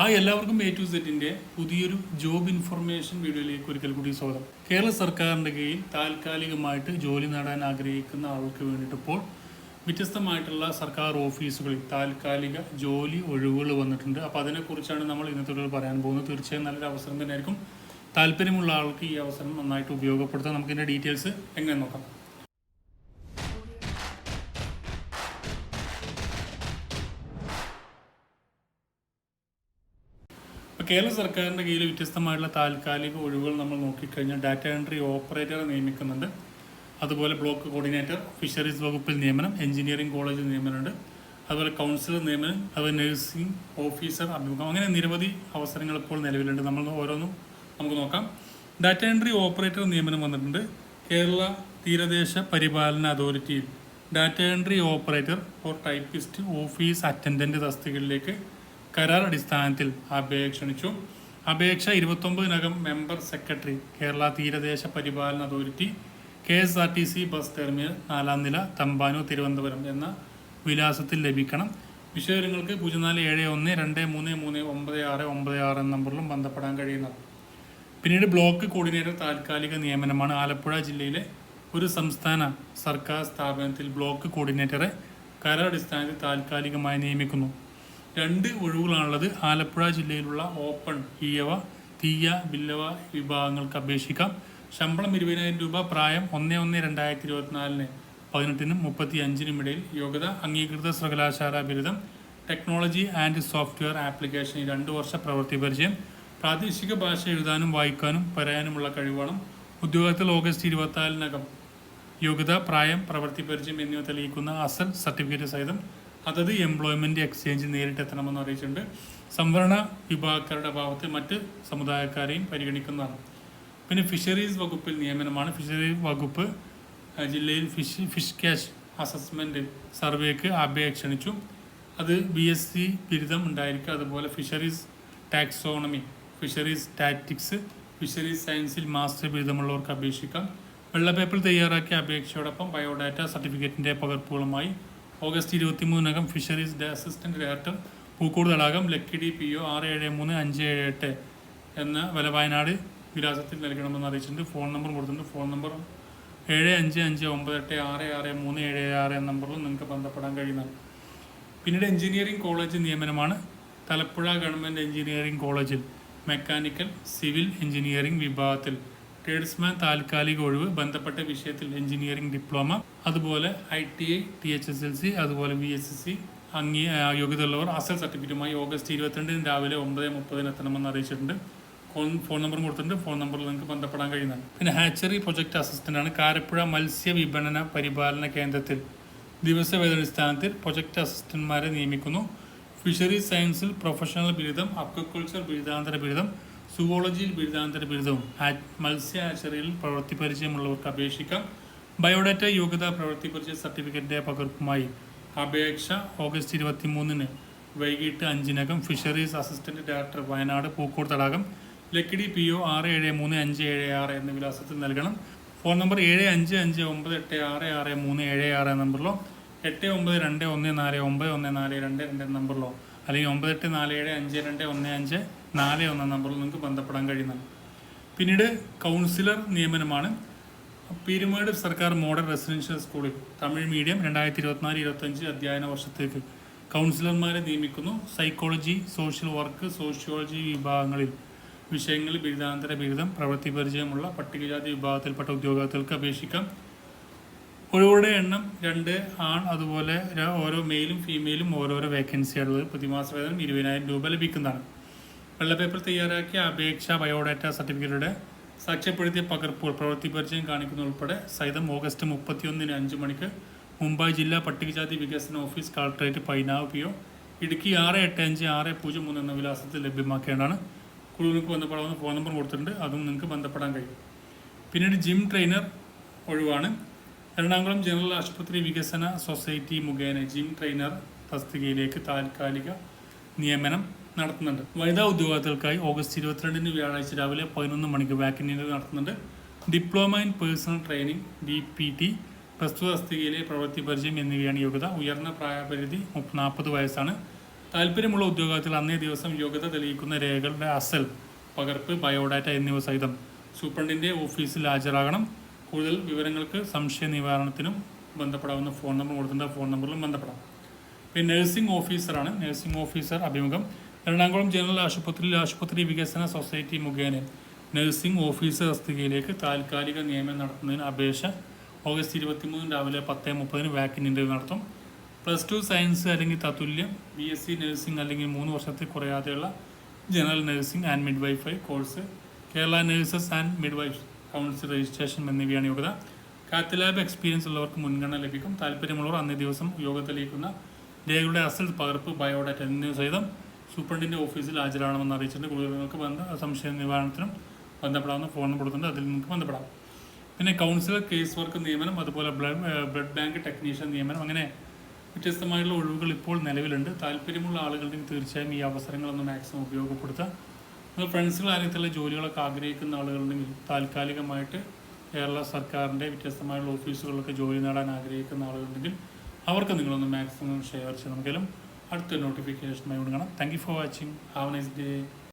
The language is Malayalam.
ആ എല്ലാവർക്കും എ ടു സെറ്റിന്റെ പുതിയൊരു ജോബ് ഇൻഫർമേഷൻ വീഡിയോയിലേക്ക് ഒരിക്കൽ കൂടി സ്വാഗതം. കേരള സർക്കാരിന്റെ കീഴിൽ താൽക്കാലികമായിട്ട് ജോലി നേടാൻ ആഗ്രഹിക്കുന്ന ആൾക്ക് വേണ്ടിയിട്ട് ഇപ്പോൾ വ്യത്യസ്തമായിട്ടുള്ള സർക്കാർ ഓഫീസുകളിൽ താൽക്കാലിക ജോലി ഒഴിവുകൾ വന്നിട്ടുണ്ട്. അപ്പോൾ അതിനെക്കുറിച്ചാണ് നമ്മൾ ഇന്നത്തെ പറയാൻ പോകുന്നത്. തീർച്ചയായും നല്ലൊരു അവസരം തന്നെയായിരിക്കും. താല്പര്യമുള്ള ആൾക്ക് ഈ അവസരം നന്നായിട്ട് ഉപയോഗപ്പെടുത്താം. നമുക്കിതിന്റെ ഡീറ്റെയിൽസ് എങ്ങനെ നോക്കാം? ഇപ്പോൾ കേരള സർക്കാരിന്റെ കീഴിൽ വ്യത്യസ്തമായിട്ടുള്ള താൽക്കാലിക ഒഴിവുകൾ നമ്മൾ നോക്കിക്കഴിഞ്ഞാൽ ഡാറ്റ എൻട്രി ഓപ്പറേറ്ററെ നിയമിക്കുന്നുണ്ട്. അതുപോലെ ബ്ലോക്ക് കോർഡിനേറ്റർ ഫിഷറീസ് വകുപ്പിൽ നിയമനം എഞ്ചിനീയറിംഗ് കോളേജിൽ നിയമനമുണ്ട്. അതുപോലെ കൗൺസിലർ നിയമനം അതുപോലെ നഴ്സിംഗ് ഓഫീസർ അഭിമുഖം അങ്ങനെ നിരവധി അവസരങ്ങൾ ഇപ്പോൾ നിലവിലുണ്ട്. നമ്മൾ ഓരോന്നും നമുക്ക് നോക്കാം. ഡാറ്റ എൻട്രി ഓപ്പറേറ്റർ നിയമനം വന്നിട്ടുണ്ട്. കേരള തീരദേശ പരിപാലന അതോറിറ്റിയിൽ data entry operator for typist office attendant തസ്തികകളിലേക്ക് കരാർ അടിസ്ഥാനത്തിൽ അപേക്ഷ ക്ഷണിച്ചു. അപേക്ഷ ഇരുപത്തൊമ്പതിനകം മെമ്പർ സെക്രട്ടറി കേരള തീരദേശ പരിപാലന authority K S R T C bus terminal നാലാം നില തമ്പാനൂർ തിരുവനന്തപുരം എന്ന വിലാസത്തിൽ ലഭിക്കണം. വിഷയങ്ങൾക്ക് പൂജ്യം നാല് ഏഴ് ഒന്ന് രണ്ട് മൂന്ന് മൂന്ന് ഒമ്പത് ആറ് ഒമ്പത് ആറ് എന്ന നമ്പറിലും ബന്ധപ്പെടാൻ കഴിയുന്നത് പിന്നീട് ബ്ലോക്ക് കോർഡിനേറ്റർ താൽക്കാലിക നിയമനമാണ് ആലപ്പുഴ ജില്ലയിലെ ഒരു സംസ്ഥാന സർക്കാർ സ്ഥാപനത്തിൽ ബ്ലോക്ക് കോർഡിനേറ്ററെ കരാർ അടിസ്ഥാനത്തിൽ താൽക്കാലികമായി നിയമിക്കുന്നു. രണ്ട് ഒഴിവുകളാണുള്ളത്. ആലപ്പുഴ ജില്ലയിലുള്ള ഓപ്പൺ ഈയവ തീയ ബില്ലവ വിഭാഗങ്ങൾക്ക് അപേക്ഷിക്കാം. ശമ്പളം ഇരുപതിനായിരം രൂപ പ്രായം ഒന്ന് ഒന്ന് രണ്ടായിരത്തി ഇരുപത്തിനാലിന് പതിനെട്ടിനും മുപ്പത്തി അഞ്ചിനും ഇടയിൽ യോഗ്യത അംഗീകൃത സർവകലാശാല ബിരുദം ടെക്നോളജി ആൻഡ് സോഫ്റ്റ്വെയർ ആപ്ലിക്കേഷൻ രണ്ട് വർഷ പ്രവൃത്തി പരിചയം പ്രാദേശിക ഭാഷ എഴുതാനും വായിക്കാനും പറയാനുമുള്ള കഴിവാണ് ഉദ്യോഗത്തിൽ ഓഗസ്റ്റ് ഇരുപത്തിനാലിനകം യോഗ്യത പ്രായം പ്രവൃത്തി പരിചയം എന്നിവ തെളിയിക്കുന്ന അസൽ സർട്ടിഫിക്കറ്റ് സഹിതം അതത് എംപ്ലോയ്മെന്റ് നേരിട്ട് എത്തണമെന്ന് അറിയിച്ചിട്ടുണ്ട്. സംവരണ വിഭാഗക്കാരുടെ അഭാവത്തെ മറ്റ് സമുദായക്കാരെയും പരിഗണിക്കുന്നതാണ്. പിന്നെ ഫിഷറീസ് വകുപ്പിൽ നിയമനമാണ്. ഫിഷറീസ് വകുപ്പ് ജില്ലയിൽ ഫിഷ് ഫിഷ് ക്യാഷ് അസസ്മെന്റ് സർവേക്ക് അപേക്ഷ ക്ഷണിച്ചു. അത് ബി എസ് സി ബിരുദം ഉണ്ടായിരിക്കും. അതുപോലെ fisheries taxonomy fisheries statics fisheries സയൻസിൽ മാസ്റ്റർ ബിരുദമുള്ളവർക്ക് അപേക്ഷിക്കാം. വെള്ള പേപ്പർ തയ്യാറാക്കിയ അപേക്ഷയോടൊപ്പം ബയോഡാറ്റ സർട്ടിഫിക്കറ്റിന്റെ പകർപ്പുകളുമായി ഓഗസ്റ്റ് ഇരുപത്തി മൂന്നിനകം fisheries day assistant director Pookode തടാകം ലക്കി ഡി പി ഒ ആറ് ഏഴ് മൂന്ന് അഞ്ച് ഏഴ് എട്ട് എന്ന വലവയനാട് വിലാസത്തിൽ നൽകണമെന്ന് അറിയിച്ചിട്ടുണ്ട്. ഫോൺ നമ്പർ കൊടുത്തിട്ടുണ്ട്. ഫോൺ നമ്പർ ഏഴ് അഞ്ച് അഞ്ച് ഒമ്പത് എട്ട് ആറ് ആറ് മൂന്ന് ഏഴ് ആറ് എന്ന നമ്പറിൽ നിങ്ങൾക്ക് ബന്ധപ്പെടാൻ കഴിയുന്നതാണ്. പിന്നീട് എഞ്ചിനീയറിംഗ് കോളേജ് നിയമനമാണ്. തലപ്പുഴ ഗവൺമെന്റ് എഞ്ചിനീയറിംഗ് കോളേജിൽ മെക്കാനിക്കൽ സിവിൽ എഞ്ചിനീയറിംഗ് വിഭാഗത്തിൽ ട്രേഡ്സ്മാൻ താൽക്കാലിക ഒഴിവ് ബന്ധപ്പെട്ട വിഷയത്തിൽ എഞ്ചിനീയറിംഗ് ഡിപ്ലോമ അതുപോലെ I T I T H S L C അതുപോലെ വി എസ് എസ് സി അംഗീ യോഗ്യത യോഗ്യതയുള്ളവർ അസൽ സർട്ടിഫിക്കറ്റുമായി ഓഗസ്റ്റ് ഇരുപത്തിരണ്ടിന് രാവിലെ ഒമ്പത് മുപ്പതിന് എത്തണമെന്ന് അറിയിച്ചിട്ടുണ്ട്. ഫോൺ ഫോൺ കൊടുത്തിട്ടുണ്ട്. ഫോൺ നമ്പറിൽ നിങ്ങൾക്ക് ബന്ധപ്പെടാൻ കഴിയുന്നതാണ്. പിന്നെ ഹാച്ചറി പ്രൊജക്ട് അസിസ്റ്റന്റ് ആണ് കാരപ്പുഴ മത്സ്യ വിപണന പരിപാലന കേന്ദ്രത്തിൽ. ദിവസവേതനടിസ്ഥാനത്തിൽ പ്രൊജക്ട് അസിസ്റ്റന്റ്മാരെ നിയമിക്കുന്നു. ഫിഷറീസ് സയൻസിൽ പ്രൊഫഷണൽ ബിരുദം അക്വക്കൾച്ചർ ബിരുദാന്തര ബിരുദം സുവോളജിയിൽ ബിരുദാനന്തര ബിരുദവും മത്സ്യ ഹാച്ചറിയിൽ പ്രവൃത്തി പരിചയമുള്ളവർക്ക് അപേക്ഷിക്കാം. ബയോഡാറ്റ യോഗ്യതാ പ്രവൃത്തി പരിചയ സർട്ടിഫിക്കറ്റിന്റെ പകർപ്പുമായി അപേക്ഷ ഓഗസ്റ്റ് ഇരുപത്തി മൂന്നിന് വൈകിട്ട് അഞ്ചിനകം fisheries assistant director Wayanad Pookode തടാകം ലക്കിടി പി ഒ ആറ് ഏഴ് മൂന്ന് അഞ്ച് ഏഴ് ആറ് എന്ന വിലാസത്തിൽ നൽകണം. ഫോൺ നമ്പർ ഏഴ് അഞ്ച് അഞ്ച് ഒമ്പത് എട്ട് ആറ് ആറ് മൂന്ന് ഏഴ് ആറ് നമ്പറിലോ എട്ട് ഒമ്പത് രണ്ട് ഒന്ന് നാല് ഒമ്പത് ഒന്ന് നാല് രണ്ട് രണ്ട് നമ്പറിലോ അല്ലെങ്കിൽ ഒമ്പത് എട്ട് നാല് ഏഴ് അഞ്ച് രണ്ട് ഒന്ന് അഞ്ച് നാല് ഒന്നാം നമ്പറിൽ നിങ്ങൾക്ക് ബന്ധപ്പെടാൻ കഴിയുന്നതാണ്. പിന്നീട് കൗൺസിലർ നിയമനമാണ്. പീരുമേട് സർക്കാർ മോഡൽ റെസിഡൻഷ്യൽ സ്കൂളിൽ തമിഴ് മീഡിയം രണ്ടായിരത്തി ഇരുപത്തിനാല് ഇരുപത്തഞ്ച് അധ്യയന വർഷത്തേക്ക് കൗൺസിലർമാരെ നിയമിക്കുന്നു. സൈക്കോളജി സോഷ്യൽ വർക്ക് സോഷ്യോളജി വിഭാഗങ്ങളിൽ വിഷയങ്ങളിൽ ബിരുദാന്തര ബിരുദം പ്രവൃത്തി പരിചയമുള്ള പട്ടികജാതി വിഭാഗത്തിൽപ്പെട്ട ഉദ്യോഗാർത്ഥികൾക്ക് അപേക്ഷിക്കാം. ഒഴിവുകളുടെ എണ്ണം രണ്ട് ആൺ അതുപോലെ ഓരോ മെയിലും ഫീമെയിലും ഓരോരോ വേക്കൻസിയുള്ളത് പ്രതിമാസ വേതനം ഇരുപതിനായിരം രൂപ ലഭിക്കുന്നതാണ്. വെള്ളപ്പേപ്പർ തയ്യാറാക്കിയ അപേക്ഷ ബയോഡാറ്റ സർട്ടിഫിക്കറ്റുടെ സാക്ഷ്യപ്പെടുത്തിയ പകർപ്പുകൾ പ്രവൃത്തി പരിചയം കാണിക്കുന്ന ഉൾപ്പെടെ സഹിതം ഓഗസ്റ്റ് മുപ്പത്തിയൊന്നിന് അഞ്ച് മണിക്ക് മുംബൈ ജില്ലാ പട്ടികജാതി വികസന office collectorate Painavu P O Idukki ആറ് എട്ട് അഞ്ച് ആറ് പൂജ്യം മൂന്ന് എന്ന വിലാസത്തിൽ ലഭ്യമാക്കേണ്ടതാണ്. കുഴുവിനക്ക് ബന്ധപ്പെടാവുന്ന ഫോൺ നമ്പർ കൊടുത്തിട്ടുണ്ട്. അതും നിങ്ങൾക്ക് ബന്ധപ്പെടാൻ കഴിയും. പിന്നീട് ജിം ട്രെയിനർ ഒഴിവാണ്. എറണാകുളം ജനറൽ ആശുപത്രി വികസന സൊസൈറ്റി മുഖേന ജിം ട്രെയിനർ തസ്തികയിലേക്ക് താൽക്കാലിക നിയമനം നടത്തുന്നുണ്ട്. വനിതാ ഉദ്യോഗാർത്ഥികൾക്കായി ഓഗസ്റ്റ് ഇരുപത്തിരണ്ടിന് വ്യാഴാഴ്ച രാവിലെ പതിനൊന്ന് മണിക്ക് ബാക്ക് ഇൻ ഇന്ത്യ നടത്തുന്നുണ്ട്. Diploma in personal training D P T പ്രസ്തുത തസ്തികയിലെ പ്രവൃത്തി പരിചയം എന്നിവയാണ് യോഗ്യത. ഉയർന്ന പ്രായപരിധി നാൽപ്പത് വയസ്സാണ്. താല്പര്യമുള്ള ഉദ്യോഗാർത്ഥികൾ അന്നേ ദിവസം യോഗ്യത തെളിയിക്കുന്ന രേഖകളുടെ അസൽ പകർപ്പ് ബയോഡാറ്റ എന്നിവ സഹിതം സൂപ്രണ്ടിന്റെ ഓഫീസിൽ ഹാജരാകണം. കൂടുതൽ വിവരങ്ങൾക്ക് സംശയ നിവാരണത്തിനും ബന്ധപ്പെടാവുന്ന ഫോൺ നമ്പർ കൊടുത്തിട്ടുണ്ട് ഫോൺ നമ്പറിലും ബന്ധപ്പെടാം. പിന്നെ നഴ്സിംഗ് ഓഫീസറാണ്. നഴ്സിംഗ് ഓഫീസർ അഭിമുഖം. എറണാകുളം ജനറൽ ആശുപത്രിയിൽ ആശുപത്രി വികസന സൊസൈറ്റി മുഖേന നഴ്സിംഗ് ഓഫീസർ തസ്തികയിലേക്ക് താൽക്കാലിക നിയമനം നടത്തുന്നതിന് അപേക്ഷ ഓഗസ്റ്റ് ഇരുപത്തിമൂന്ന് രാവിലെ പത്ത് മുപ്പതിന് വാക്കിൻ ഇന്റർവ്യൂ നടത്തും. പ്ലസ് ടു സയൻസ് അല്ലെങ്കിൽ തത്തുല്യം ബി എസ് സി നഴ്സിംഗ് അല്ലെങ്കിൽ മൂന്ന് വർഷത്തിൽ കുറയാതെയുള്ള general nursing and midwifery course Kerala nurses and midwife council registration എന്നിവയാണ് യോഗ്യത. കാത്ത് ലാബ് എക്സ്പീരിയൻസ് ഉള്ളവർക്ക് മുൻഗണന ലഭിക്കും. താല്പര്യമുള്ളവർ അന്നേ ദിവസം യോഗത്തിലേക്കുന്ന രേഖയുടെ അസൽ പകർപ്പ് ബയോഡാറ്റ എന്നിവ സഹിതം സൂപ്രണ്ടിന്റെ ഓഫീസിൽ ഹാജരാകണമെന്ന് അറിയിച്ചിട്ടുണ്ട്. കൂടുതൽ നിങ്ങൾക്ക് ബന്ധ സംശയ നിവാരണത്തിനും ബന്ധപ്പെടാവുന്ന ഫോൺ കൊടുത്തിട്ടുണ്ട്. അതിൽ നിങ്ങൾക്ക് ബന്ധപ്പെടാം. പിന്നെ കൗൺസിലർ കേസ് വർക്ക് നിയമനം അതുപോലെ ബ്ലഡ് ബ്ലഡ് ബാങ്ക് ടെക്നീഷ്യൻ നിയമനം അങ്ങനെ വ്യത്യസ്തമായുള്ള ഒഴിവുകൾ ഇപ്പോൾ നിലവിലുണ്ട്. താല്പര്യമുള്ള ആളുകളുടെയും തീർച്ചയായും ഈ അവസരങ്ങളൊന്ന് മാക്സിമം ഉപയോഗപ്പെടുത്തുക. നിങ്ങൾ ഫ്രണ്ട്സുകൾ ആരെങ്കിലും ജോലികളൊക്കെ ആഗ്രഹിക്കുന്ന ആളുകളുണ്ടെങ്കിൽ താൽക്കാലികമായിട്ട് കേരള സർക്കാരിന്റെ വ്യത്യസ്തമായുള്ള ഓഫീസുകളിലൊക്കെ ജോലി നേടാൻ ആഗ്രഹിക്കുന്ന ആളുകളുണ്ടെങ്കിൽ അവർക്ക് നിങ്ങളൊന്ന് മാക്സിമം ഷെയർ ചെയ്ത് നമുക്കെല്ലാം அடுத்த நோட்டிஃபிகேஷன் மைண்ட் காணும் தேங்க்யூ ஃபார் வாட்சிங் ஹாவ் நைஸ் டே